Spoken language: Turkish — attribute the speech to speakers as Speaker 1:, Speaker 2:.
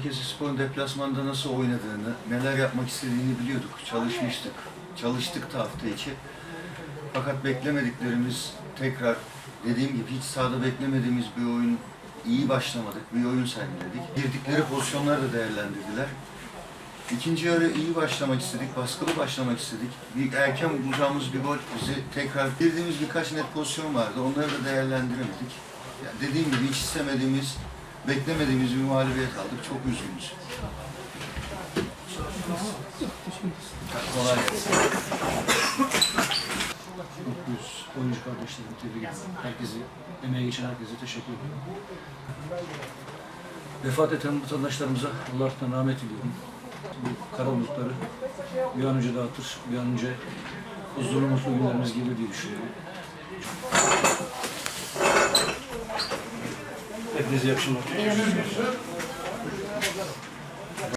Speaker 1: Balıkesir Spor'un deplasmanda nasıl oynadığını, neler yapmak istediğini biliyorduk. Çalışmıştık. Çalıştık da hafta içi. Fakat beklemediklerimiz tekrar dediğim gibi hiç sahada beklemediğimiz bir oyun iyi başlamadık. Bir oyun sergiledik. Girdikleri pozisyonları da değerlendirdiler. İkinci yarı iyi başlamak istedik, baskılı başlamak istedik. Bir erken bulacağımız bir gol bizi tekrar girdiğimiz birkaç net pozisyon vardı. Onları da değerlendiremedik. Yani dediğim gibi hiç istemediğimiz, beklemediğimiz bir mağlubiyet aldık. Çok üzgünüz. Kolay gelsin.
Speaker 2: Mutluyuz. Oyuncu kardeşlerimi tebrik ederim. Herkese, emeği geçen herkese teşekkür ediyorum. Vefat eden vatandaşlarımıza Allah'tan rahmet diliyorum. Bu kara bulutları bir an önce dağıtır, bir an önce huzurlu mutlu günlerimiz gelir diye düşünüyorum. Hepinize iyi akşamlar.